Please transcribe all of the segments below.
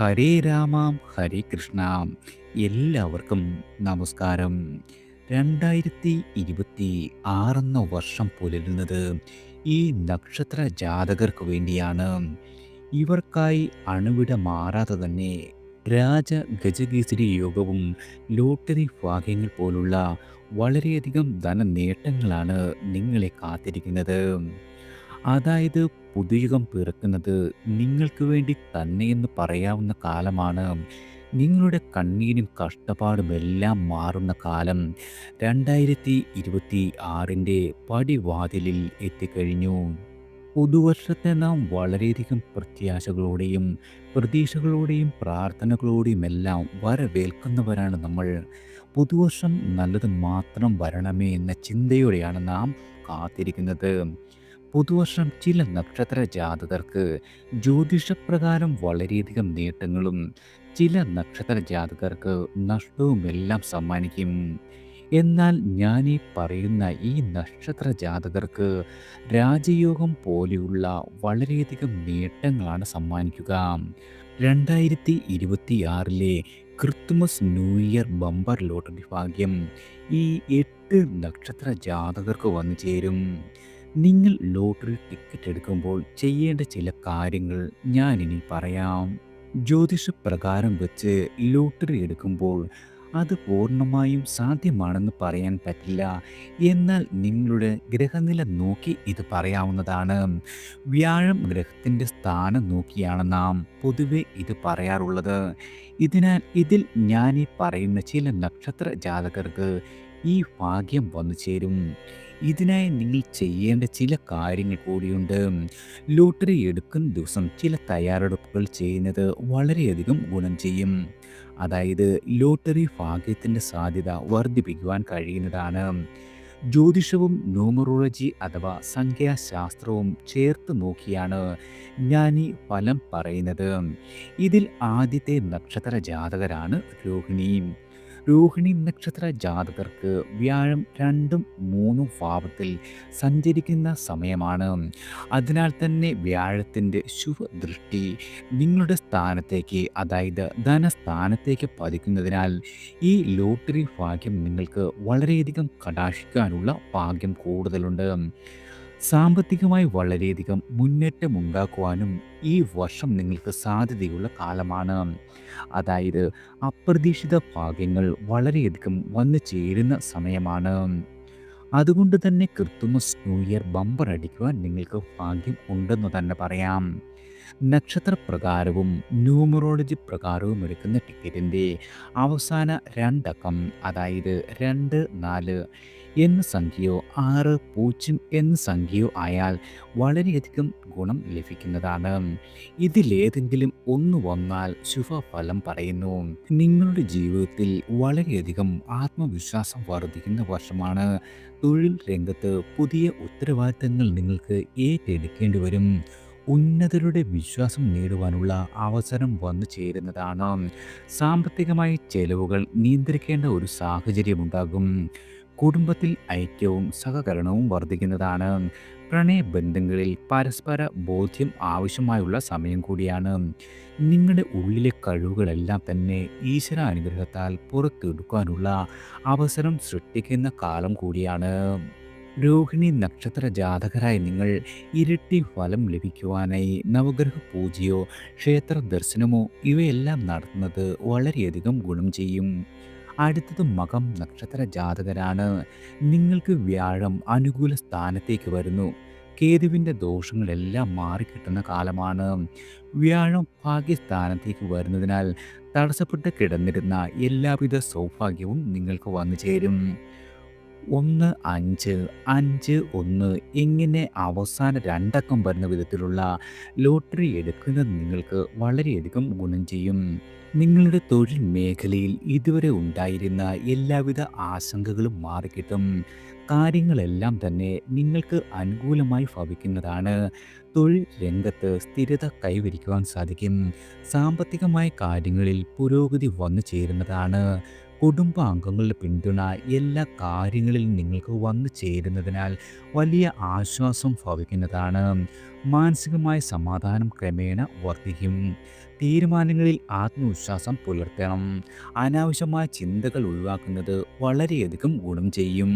ഹരേ രാമാം ഹരേ കൃഷ്ണ. എല്ലാവർക്കും നമസ്കാരം. രണ്ടായിരത്തി ഇരുപത്തി ആറെന്ന വർഷം പുലരുന്നത് ഈ നക്ഷത്ര ജാതകർക്ക് വേണ്ടിയാണ്. ഇവർക്കായി അണുവിട മാറാതെ തന്നെ രാജ ഗജകേസരി യോഗവും ലോട്ടറി ഭാഗ്യങ്ങൾ പോലുള്ള വളരെയധികം ധനനേട്ടങ്ങളാണ് നിങ്ങളെ കാത്തിരിക്കുന്നത്. അതായത് പുതുയുഗം പിറക്കുന്നത് നിങ്ങൾക്ക് വേണ്ടി തന്നെയെന്ന് പറയാവുന്ന കാലമാണ്. നിങ്ങളുടെ കണ്ണീരും കഷ്ടപ്പാടുമെല്ലാം മാറുന്ന കാലം രണ്ടായിരത്തി ഇരുപത്തി ആറിന്റെ പടിവാതിലിൽ എത്തിക്കഴിഞ്ഞു. പുതുവർഷത്തെ നാം വളരെയധികം പ്രത്യാശകളോടെയും പ്രതീക്ഷകളോടെയും പ്രാർത്ഥനകളോടെയും എല്ലാം വരവേൽക്കുന്നവരാണ് നമ്മൾ. പുതുവർഷം നല്ലത് മാത്രം വരണമേ എന്ന ചിന്തയോടെയാണ് നാം കാത്തിരിക്കുന്നത്. പുതുവർഷം ചില നക്ഷത്ര ജാതകർക്ക് ജ്യോതിഷപ്രകാരം വളരെയധികം നേട്ടങ്ങളും ചില നക്ഷത്ര ജാതകർക്ക് നഷ്ടവുമെല്ലാം സമ്മാനിക്കും. എന്നാൽ ഞാൻ ഈ പറയുന്ന ഈ നക്ഷത്ര ജാതകർക്ക് രാജയോഗം പോലെയുള്ള വളരെയധികം നേട്ടങ്ങളാണ് സമ്മാനിക്കുക. രണ്ടായിരത്തി ഇരുപത്തിയാറിലെ Christmas new year bumper lottery ഭാഗ്യം ഈ എട്ട് നക്ഷത്ര ജാതകർക്ക് വന്നു ചേരും. നിങ്ങൾ ലോട്ടറി ടിക്കറ്റ് എടുക്കുമ്പോൾ ചെയ്യേണ്ട ചില കാര്യങ്ങൾ ഞാനിനി പറയാം. ജ്യോതിഷപ്രകാരം വെച്ച് ലോട്ടറി എടുക്കുമ്പോൾ അത് പൂർണമായും സാധ്യമാണെന്ന് പറയാൻ പറ്റില്ല. എന്നാൽ നിങ്ങളുടെ ഗ്രഹനില നോക്കി ഇത് പറയാവുന്നതാണ്. വ്യാഴം ഗ്രഹത്തിന്റെ സ്ഥാനം നോക്കിയാണ് നാം പൊതുവെ ഇത് പറയാറുള്ളത്. ഇതിനാൽ ഇതിൽ ഞാനീ പറയുന്ന ചില നക്ഷത്ര ജാതകർക്ക് ഈ ഭാഗ്യം വന്നു ചേരും. ഇതിനായി നിങ്ങൾ ചെയ്യേണ്ട ചില കാര്യങ്ങൾ കൂടിയുണ്ട്. ലോട്ടറി എടുക്കുന്ന ദിവസം ചില തയ്യാറെടുപ്പുകൾ ചെയ്യുന്നത് വളരെയധികം ഗുണം ചെയ്യും. അതായത് ലോട്ടറി ഭാഗ്യത്തിന്റെ സാധ്യത വർദ്ധിപ്പിക്കുവാൻ കഴിയുന്നതാണ്. ജ്യോതിഷവും ന്യൂമറോളജി അഥവാ സംഖ്യാശാസ്ത്രവും ചേർത്ത് നോക്കിയാണ് ഞാൻ ഈ ഫലം പറയുന്നത്. ഇതിൽ ആദ്യത്തെ നക്ഷത്ര ജാതകരാണ് രോഹിണി. രോഹിണി നക്ഷത്ര ജാതകർക്ക് വ്യാഴം രണ്ടും മൂന്നും ഭാവത്തിൽ സഞ്ചരിക്കുന്ന സമയമാണ്. അതിനാൽ തന്നെ വ്യാഴത്തിന്റെ ശുഭദൃഷ്ടി നിങ്ങളുടെ സ്ഥാനത്തേക്ക് അതായത് ധനസ്ഥാനത്തേക്ക് പതിക്കുന്നതിനാൽ ഈ ലോട്ടറി ഭാഗ്യം നിങ്ങൾക്ക് വളരെയധികം കടാക്ഷിക്കാനുള്ള ഭാഗ്യം കൂടുതലുണ്ട്. സാമ്പത്തികമായി വളരെയധികം മുന്നേറ്റം ഉണ്ടാക്കുവാനും ഈ വർഷം നിങ്ങൾക്ക് സാധ്യതയുള്ള കാലമാണ്. അതായത് അപ്രതീക്ഷിത ഭാഗ്യങ്ങൾ വളരെയധികം വന്നു ചേരുന്ന സമയമാണ്. അതുകൊണ്ട് തന്നെ ക്രിസ്തുമസ് ന്യൂ ഇയർ ബമ്പർ അടിക്കുവാൻ നിങ്ങൾക്ക് ഭാഗ്യം ഉണ്ടെന്ന് തന്നെ പറയാം. നക്ഷത്രപ്രകാരവും ന്യൂമറോളജി പ്രകാരവും എടുക്കുന്ന ടിക്കറ്റിന്റെ അവസാന രണ്ടക്കം അതായത് രണ്ട് നാല് എന്ന സംഖ്യയോ ആറ് പൂജ്യം എന്ന സംഖ്യയോ ആയാൽ വളരെയധികം ഗുണം ലഭിക്കുന്നതാണ്. ഇതിലേതെങ്കിലും ഒന്ന് വന്നാൽ ശുഭഫലം പറയുന്നു. നിങ്ങളുടെ ജീവിതത്തിൽ വളരെയധികം ആത്മവിശ്വാസം വർദ്ധിക്കുന്ന വർഷമാണ്. തൊഴിൽ രംഗത്ത് പുതിയ ഉത്തരവാദിത്തങ്ങൾ നിങ്ങൾക്ക് ഏറ്റെടുക്കേണ്ടി വരും. ഉന്നതരുടെ വിശ്വാസം നേടുവാനുള്ള അവസരം വന്നു ചേരുന്നതാണ്. സാമ്പത്തികമായി ചെലവുകൾ നിയന്ത്രിക്കേണ്ട ഒരു സാഹചര്യമുണ്ടാകും. കുടുംബത്തിൽ ഐക്യവും സഹകരണവും വർദ്ധിക്കുന്നതാണ്. പ്രണയ ബന്ധങ്ങളിൽ പരസ്പര ബോധ്യം ആവശ്യമായുള്ള സമയം കൂടിയാണ്. നിങ്ങളുടെ ഉള്ളിലെ കഴിവുകളെല്ലാം തന്നെ ഈശ്വര അനുഗ്രഹത്താൽ പുറത്തെടുക്കാനുള്ള അവസരം സൃഷ്ടിക്കുന്ന കാലം കൂടിയാണ്. രോഹിണി നക്ഷത്ര ജാതകരായ നിങ്ങൾ ഇരട്ടി ഫലം ലഭിക്കുവാനായി നവഗ്രഹ പൂജയോ ക്ഷേത്ര ദർശനമോ ഇവയെല്ലാം നടത്തുന്നത് വളരെയധികം ഗുണം ചെയ്യും. അടുത്തത് മകം നക്ഷത്ര ജാതകരാണ്. നിങ്ങൾക്ക് വ്യാഴം അനുകൂല സ്ഥാനത്തേക്ക് വരുന്നു. കേതുവിന്റെ ദോഷങ്ങളെല്ലാം മാറിക്കിട്ടുന്ന കാലമാണ്. വ്യാഴം ഭാഗ്യസ്ഥാനത്തേക്ക് വരുന്നതിനാൽ തടസ്സപ്പെട്ട് കിടന്നിരുന്ന എല്ലാവിധ സൗഭാഗ്യവും നിങ്ങൾക്ക് വന്നു ചേരും. ഒന്ന് അഞ്ച് അഞ്ച് ഒന്ന് ഇങ്ങനെ അവസാന രണ്ടക്കം വരുന്ന വിധത്തിലുള്ള ലോട്ടറി എടുക്കുന്നത് നിങ്ങൾക്ക് വളരെയധികം ഗുണം ചെയ്യും. നിങ്ങളുടെ തൊഴിൽ മേഖലയിൽ ഇതുവരെ ഉണ്ടായിരുന്ന എല്ലാവിധ ആശങ്കകളും മാറിക്കിട്ടും. കാര്യങ്ങളെല്ലാം തന്നെ നിങ്ങൾക്ക് അനുകൂലമായി ഭവിക്കുന്നതാണ്. തൊഴിൽ രംഗത്ത് സ്ഥിരത കൈവരിക്കുവാൻ സാധിക്കും. സാമ്പത്തികമായ കാര്യങ്ങളിൽ പുരോഗതി വന്നു ചേരുന്നതാണ്. കുടുംബാംഗങ്ങളുടെ പിന്തുണ എല്ലാ കാര്യങ്ങളിലും നിങ്ങൾക്ക് വന്നു ചേരുന്നതിനാൽ വലിയ ആശ്വാസം ഭവിക്കുന്നതാണ്. മാനസികമായ സമാധാനം ക്രമേണ വർദ്ധിക്കും. തീരുമാനങ്ങളിൽ ആത്മവിശ്വാസം പുലർത്തണം. അനാവശ്യമായ ചിന്തകൾ ഒഴിവാക്കുന്നത് വളരെയധികം ഗുണം ചെയ്യും.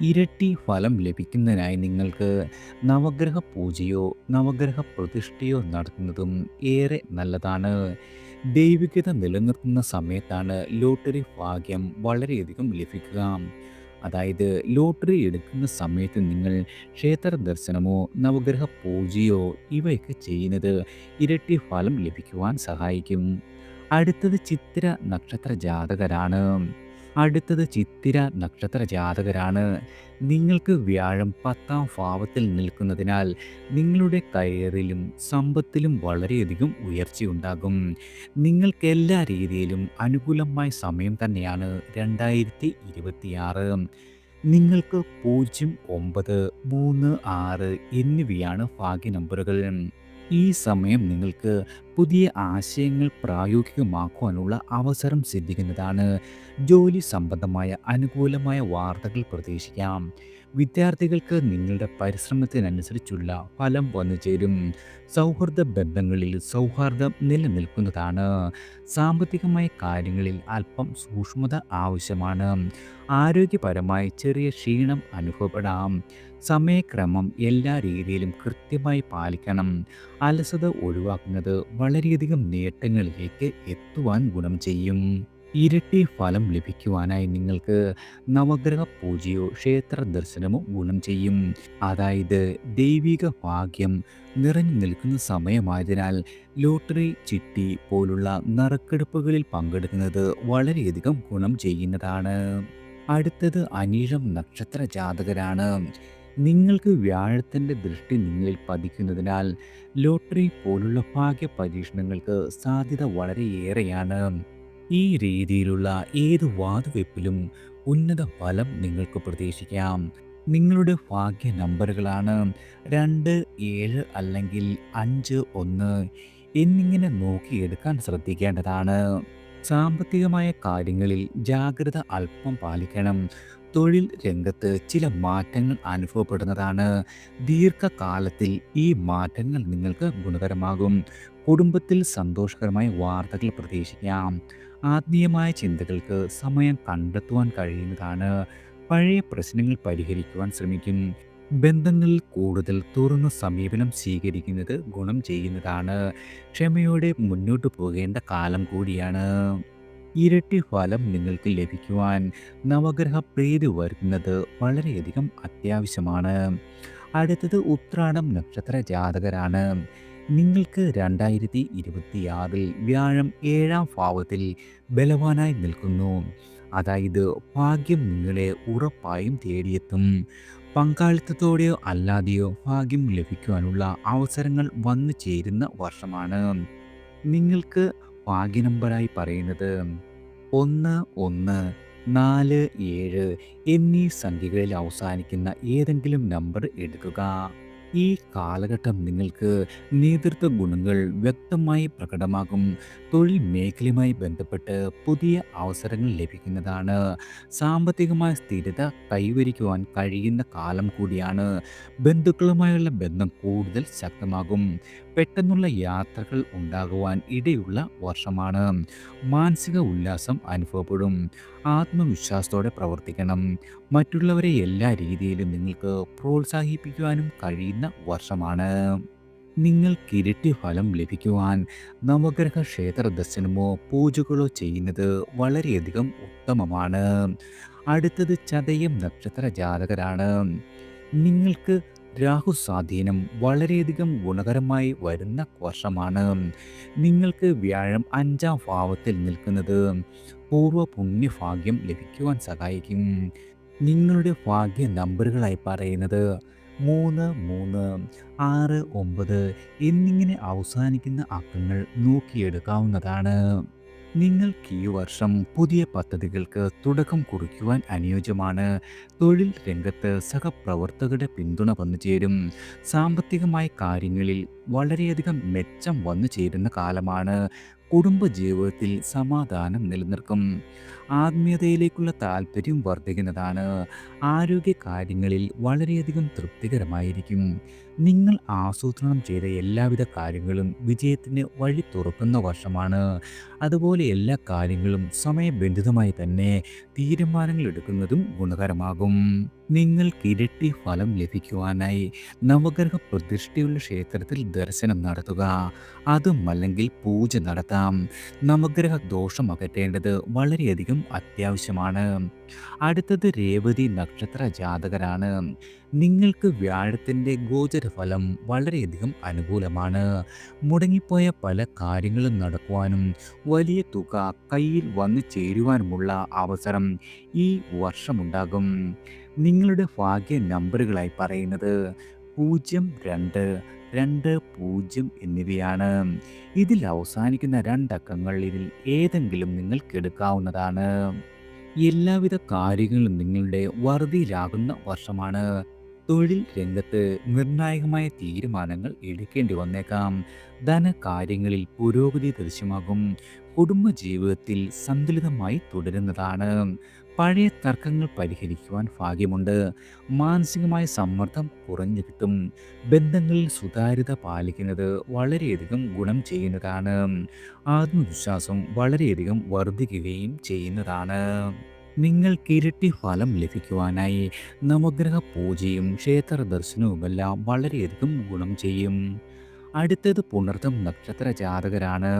ഇരട്ടി ഫലം ലഭിക്കുന്നതിനായി നിങ്ങൾക്ക് നവഗ്രഹ പൂജയോ നവഗ്രഹ പ്രതിഷ്ഠയോ നടത്തുന്നതും ഏറെ നല്ലതാണ്. ദൈവികത നിലനിർത്തുന്ന സമയത്താണ് ലോട്ടറി ഭാഗ്യം വളരെയധികം ലഭിക്കുക. അതായത് ലോട്ടറി എടുക്കുന്ന സമയത്ത് നിങ്ങൾ ക്ഷേത്ര ദർശനമോ നവഗ്രഹ പൂജയോ ഇവയൊക്കെ ചെയ്യുന്നത് ഇരട്ടി ഫലം ലഭിക്കുവാൻ സഹായിക്കും. അടുത്തത് ചിത്ര നക്ഷത്ര ജാതകരാണ്. അടുത്തത് ചിത്തിര നക്ഷത്ര ജാതകരാണ്. നിങ്ങൾക്ക് വ്യാഴം പത്താം ഭാവത്തിൽ നിൽക്കുന്നതിനാൽ നിങ്ങളുടെ കയറിലും സമ്പത്തിലും വളരെയധികം ഉയർച്ചയുണ്ടാകും. നിങ്ങൾക്ക് എല്ലാ രീതിയിലും അനുകൂലമായ സമയം തന്നെയാണ് രണ്ടായിരത്തി ഇരുപത്തിയാറ് നിങ്ങൾക്ക് പൂജ്യം ഒമ്പത് മൂന്ന് ആറ് എന്നിവയാണ് ഭാഗ്യ നമ്പറുകൾ. ഈ സമയം നിങ്ങൾക്ക് പുതിയ ആശയങ്ങൾ പ്രായോഗികമാക്കുവാനുള്ള അവസരം സിദ്ധിക്കുന്നതാണ്. ജോലി സംബന്ധമായ അനുകൂലമായ വാർത്തകൾ പ്രതീക്ഷിക്കാം. വിദ്യാർത്ഥികൾക്ക് നിങ്ങളുടെ പരിശ്രമത്തിനനുസരിച്ചുള്ള ഫലം വന്നു ചേരും. സൗഹൃദ ബന്ധങ്ങളിൽ സൗഹാർദ്ദം നിലനിൽക്കുന്നതാണ്. സാമ്പത്തികമായ കാര്യങ്ങളിൽ അല്പം സൂക്ഷ്മത ആവശ്യമാണ്. ആരോഗ്യപരമായി ചെറിയ ക്ഷീണം അനുഭവപ്പെടാം. സമയക്രമം എല്ലാ രീതിയിലും കൃത്യമായി പാലിക്കണം. അലസത ഒഴിവാക്കുന്നത് വളരെയധികം നേട്ടങ്ങളിലേക്ക് എത്തുവാൻ ഗുണം ചെയ്യും. ഇരട്ടി ഫലം ലഭിക്കുവാനായി നിങ്ങൾക്ക് നവഗ്രഹ പൂജയോ ക്ഷേത്ര ദർശനമോ ഗുണം ചെയ്യും. അതായത് ദൈവിക ഭാഗ്യം നിറഞ്ഞു നിൽക്കുന്ന സമയമായതിനാൽ ലോട്ടറി ചിട്ടി പോലുള്ള നറുക്കെടുപ്പുകളിൽ പങ്കെടുക്കുന്നത് വളരെയധികം ഗുണം ചെയ്യുന്നതാണ്. അടുത്തത് അനീഴം നക്ഷത്ര ജാതകരാണ്. നിങ്ങൾക്ക് വ്യാഴത്തിന്റെ ദൃഷ്ടി നിങ്ങളിൽ പതിക്കുന്നതിനാൽ ലോട്ടറി പോലുള്ള ഭാഗ്യ പരീക്ഷണങ്ങൾക്ക് സാധ്യത വളരെയേറെയാണ് ഈ രീതിയിലുള്ള ഏത് വാതുവെപ്പിലും ഉന്നത ഫലം നിങ്ങൾക്ക് പ്രതീക്ഷിക്കാം. നിങ്ങളുടെ ഭാഗ്യ നമ്പറുകളാണ് രണ്ട് ഏഴ് അല്ലെങ്കിൽ അഞ്ച് ഒന്ന് എന്നിങ്ങനെ നോക്കിയെടുക്കാൻ ശ്രദ്ധിക്കേണ്ടതാണ്. സാമ്പത്തികമായ കാര്യങ്ങളിൽ ജാഗ്രത അല്പം പാലിക്കണം. തൊഴിൽ രംഗത്ത് ചില മാറ്റങ്ങൾ അനുഭവപ്പെടുന്നതാണ്. ദീർഘകാലത്തിൽ ഈ മാറ്റങ്ങൾ നിങ്ങൾക്ക് ഗുണകരമാകും. കുടുംബത്തിൽ സന്തോഷകരമായ വാർത്തകൾ പ്രതീക്ഷിക്കാം. ആത്മീയമായ ചിന്തകൾക്ക് സമയം കണ്ടെത്തുവാൻ കഴിയുന്നതാണ്. പഴയ പ്രശ്നങ്ങൾ പരിഹരിക്കുവാൻ ശ്രമിക്കും. ബന്ധങ്ങളിൽ കൂടുതൽ തുറന്ന സമീപനം സ്വീകരിക്കുന്നത് ഗുണം ചെയ്യുന്നതാണ്. ക്ഷമയോടെ മുന്നോട്ട് പോകേണ്ട കാലം കൂടിയാണ്. ഇരട്ടി ഫലം നിങ്ങൾക്ക് ലഭിക്കുവാൻ നവഗ്രഹ പ്രീതി വരുന്നത് വളരെയധികം അത്യാവശ്യമാണ്. അടുത്തത് ഉത്രാടം നക്ഷത്ര ജാതകരാണ്. നിങ്ങൾക്ക് രണ്ടായിരത്തി ഇരുപത്തിയാറിൽ വ്യാഴം ഏഴാം ഭാവത്തിൽ ബലവാനായി നിൽക്കുന്നു. അതായത് ഭാഗ്യം നിങ്ങളെ ഉറപ്പായും തേടിയെത്തും. പങ്കാളിത്തത്തോടെയോ അല്ലാതെയോ ഭാഗ്യം ലഭിക്കുവാനുള്ള അവസരങ്ങൾ വന്നു ചേരുന്ന വർഷമാണ്. നിങ്ങൾക്ക് ഭാഗ്യ നമ്പറായി പറയുന്നത്. ഒന്ന് ഒന്ന് നാല് ഏഴ് എന്നീ സംഖ്യകളിൽ അവസാനിക്കുന്ന ഏതെങ്കിലും നമ്പർ എടുക്കുക. ഈ കാലഘട്ടം നിങ്ങൾക്ക് നേതൃത്വ ഗുണങ്ങൾ വ്യക്തമായി പ്രകടമാകും. തൊഴിൽ മേഖലയുമായി ബന്ധപ്പെട്ട് പുതിയ അവസരങ്ങൾ ലഭിക്കുന്നതാണ്. സാമ്പത്തികമായ സ്ഥിരത കൈവരിക്കുവാൻ കഴിയുന്ന കാലം കൂടിയാണ്. ബന്ധുക്കളുമായുള്ള ബന്ധം കൂടുതൽ ശക്തമാകും. പെട്ടെന്നുള്ള യാത്രകൾ ഉണ്ടാകുവാൻ ഇടയുള്ള വർഷമാണ്. മാനസിക ഉല്ലാസം അനുഭവപ്പെടും. ആത്മവിശ്വാസത്തോടെ പ്രവർത്തിക്കണം. മറ്റുള്ളവരെ എല്ലാ രീതിയിലും നിങ്ങൾക്ക് പ്രോത്സാഹിപ്പിക്കുവാനും കഴിയുന്ന വർഷമാണ്. നിങ്ങൾക്ക് കിരട്ടി ഫലം ലഭിക്കുവാൻ നവഗ്രഹ ക്ഷേത്ര ദർശനമോ പൂജകളോ ചെയ്യുന്നത് വളരെയധികം ഉത്തമമാണ്. അടുത്തത് ചതയം നക്ഷത്ര ജാതകരാണ്. നിങ്ങൾക്ക് രാഹു സ്വാധീനം വളരെയധികം ഗുണകരമായി വരുന്ന വർഷമാണ്. നിങ്ങൾക്ക് വ്യാഴം അഞ്ചാം ഭാവത്തിൽ നിൽക്കുന്നത് പൂർവ പുണ്യഭാഗ്യം ലഭിക്കുവാൻ സഹായിക്കും. നിങ്ങളുടെ ഭാഗ്യ നമ്പറുകളായി പറയുന്നത് മൂന്ന് മൂന്ന് ആറ് ഒമ്പത് എന്നിങ്ങനെ അവസാനിക്കുന്ന അക്കങ്ങൾ നോക്കിയെടുക്കാവുന്നതാണ്. നിങ്ങൾക്ക് ഈ വർഷം പുതിയ പദ്ധതികൾക്ക് തുടക്കം കുറിക്കുവാൻ അനുയോജ്യമാണ് തൊഴിൽ രംഗത്ത് സഹപ്രവർത്തകരുടെ പിന്തുണ വന്നു ചേരും സാമ്പത്തികമായ കാര്യങ്ങളിൽ വളരെയധികം മെച്ചം വന്നു ചേരുന്ന കാലമാണ്. കുടുംബജീവിതത്തിൽ സമാധാനം നിലനിൽക്കും. ആത്മീയതയിലേക്കുള്ള താല്പര്യം വർദ്ധിക്കുന്നതാണ്. ആരോഗ്യ കാര്യങ്ങളിൽ വളരെയധികം തൃപ്തികരമായിരിക്കും. നിങ്ങൾ ആസൂത്രണം ചെയ്ത എല്ലാവിധ കാര്യങ്ങളും വിജയത്തിന് വഴി തുറക്കുന്ന വർഷമാണ്. അതുപോലെ എല്ലാ കാര്യങ്ങളും സമയബന്ധിതമായി തന്നെ തീരുമാനങ്ങൾ എടുക്കുന്നതും ഗുണകരമാകും. നിങ്ങൾ കിരട്ടി ഫലം ലഭിക്കുവാനായി നവഗ്രഹ പ്രതിഷ്ഠയുള്ള ക്ഷേത്രത്തിൽ ദർശനം നടത്തുക. അതുമല്ലെങ്കിൽ പൂജ നടത്താം. നവഗ്രഹ ദോഷം അകറ്റേണ്ടത് വളരെയധികം അത്യാവശ്യമാണ്. അടുത്തത് രേവതി നക്ഷത്ര ജാതകരാണ്. നിങ്ങൾക്ക് വ്യാഴത്തിന്റെ ഗോചരഫലം വളരെയധികം അനുകൂലമാണ്. മുടങ്ങിപ്പോയ പല കാര്യങ്ങളും നടക്കുവാനും വലിയ തുക കയ്യിൽ വന്നു ചേരുവാനുമുള്ള അവസരം ഈ വർഷമുണ്ടാകും. നിങ്ങളുടെ ഭാഗ്യ നമ്പറുകളായി പറയുന്നത് പൂജ്യം രണ്ട്, രണ്ട് പൂജ്യം എന്നിവയാണ്. ഇതിൽ അവസാനിക്കുന്ന രണ്ടക്കങ്ങൾ ഇതിൽ ഏതെങ്കിലും നിങ്ങൾക്കെടുക്കാവുന്നതാണ്. എല്ലാവിധ കാര്യങ്ങളും നിങ്ങളുടെ വറുതിയിലാകുന്ന വർഷമാണ്. തൊഴിൽ രംഗത്ത് നിർണായകമായ തീരുമാനങ്ങൾ എടുക്കേണ്ടി വന്നേക്കാം. ധനകാര്യങ്ങളിൽ പുരോഗതി ദൃശ്യമാകും. കുടുംബജീവിതത്തിൽ സന്തുലിതമായി തുടരുന്നതാണ്. പഴയ തർക്കങ്ങൾ പരിഹരിക്കുവാൻ ഭാഗ്യമുണ്ട്. മാനസികമായ സമ്മർദ്ദം കുറഞ്ഞു കിട്ടും. ബന്ധങ്ങളിൽ സുതാര്യത പാലിക്കുന്നത് വളരെയധികം ഗുണം ചെയ്യുന്നതാണ്. ആത്മവിശ്വാസം വളരെയധികം വർദ്ധിക്കുകയും ചെയ്യുന്നതാണ്. നിങ്ങൾക്ക് ഇരട്ടി ഫലം ലഭിക്കുവാനായി നവഗ്രഹ പൂജയും ക്ഷേത്ര ദർശനവുമെല്ലാം വളരെയധികം ഗുണം ചെയ്യും. അടുത്തത് പുണർത്തം നക്ഷത്ര ജാതകരാണ്.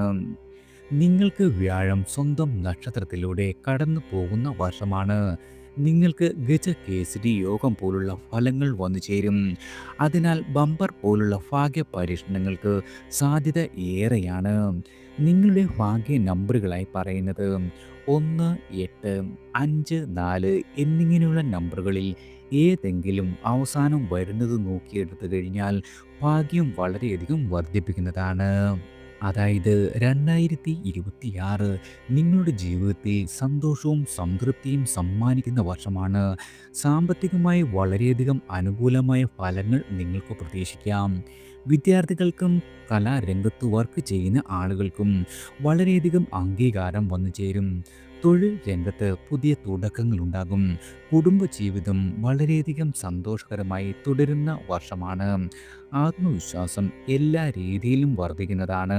നിങ്ങൾക്ക് വ്യാഴം സ്വന്തം നക്ഷത്രത്തിലൂടെ കടന്നു പോകുന്ന വർഷമാണ്. നിങ്ങൾക്ക് ഗജകേസരി യോഗം പോലുള്ള ഫലങ്ങൾ വന്നു ചേരും. അതിനാൽ ബമ്പർ പോലുള്ള ഭാഗ്യ പരീക്ഷണങ്ങൾക്ക് സാധ്യത ഏറെയാണ്. നിങ്ങളുടെ ഭാഗ്യ നമ്പറുകളായി പറയുന്നത് ഒന്ന്, എട്ട്, അഞ്ച്, നാല് എന്നിങ്ങനെയുള്ള നമ്പറുകളിൽ ഏതെങ്കിലും അവസാനം വരുന്നത് നോക്കിയെടുത്തു കഴിഞ്ഞാൽ ഭാഗ്യം വളരെയധികം വർദ്ധിപ്പിക്കുന്നതാണ്. അതായത് രണ്ടായിരത്തി ഇരുപത്തിയാറ് നിങ്ങളുടെ ജീവിതത്തിൽ സന്തോഷവും സംതൃപ്തിയും സമ്മാനിക്കുന്ന വർഷമാണ്. സാമ്പത്തികമായി വളരെയധികം അനുകൂലമായ ഫലങ്ങൾ നിങ്ങൾക്ക് പ്രതീക്ഷിക്കാം. വിദ്യാർത്ഥികൾക്കും കലാരംഗത്ത് വർക്ക് ചെയ്യുന്ന ആളുകൾക്കും വളരെയധികം അംഗീകാരം വന്നു ചേരും. തൊഴിൽ രംഗത്ത് പുതിയ തുടക്കങ്ങളുണ്ടാകും. കുടുംബജീവിതം വളരെയധികം സന്തോഷകരമായി തുടരുന്ന വർഷമാണ്. ആത്മവിശ്വാസം എല്ലാ രീതിയിലും വർദ്ധിക്കുന്നതാണ്.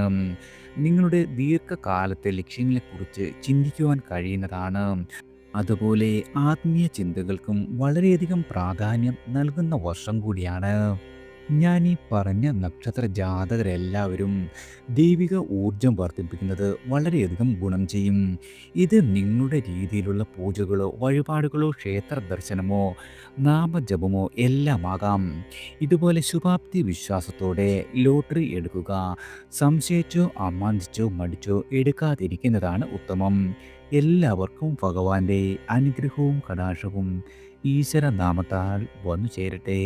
നിങ്ങളുടെ ദീർഘകാലത്തെ ലക്ഷ്യങ്ങളെക്കുറിച്ച് ചിന്തിക്കുവാൻ കഴിയുന്നതാണ്. അതുപോലെ ആത്മീയ ചിന്തകൾക്കും വളരെയധികം പ്രാധാന്യം നൽകുന്ന വർഷം കൂടിയാണ്. ഞാനീ പറഞ്ഞ നക്ഷത്ര ജാതകരെല്ലാവരും ദൈവിക ഊർജം വർദ്ധിപ്പിക്കുന്നത് വളരെയധികം ഗുണം ചെയ്യും. ഇത് നിങ്ങളുടെ രീതിയിലുള്ള പൂജകളോ വഴിപാടുകളോ ക്ഷേത്ര ദർശനമോ നാമജപമോ എല്ലാമാകാം. ഇതുപോലെ ശുഭാപ്തി വിശ്വാസത്തോടെ ലോട്ടറി എടുക്കുക. സംശയിച്ചോ അമാന്തിച്ചോ മടിച്ചോ എടുക്കാതിരിക്കുന്നതാണ് ഉത്തമം. എല്ലാവർക്കും ഭഗവാന്റെ അനുഗ്രഹവും കടാക്ഷവും ഈശ്വരനാമത്താൽ വന്നു ചേരട്ടെ.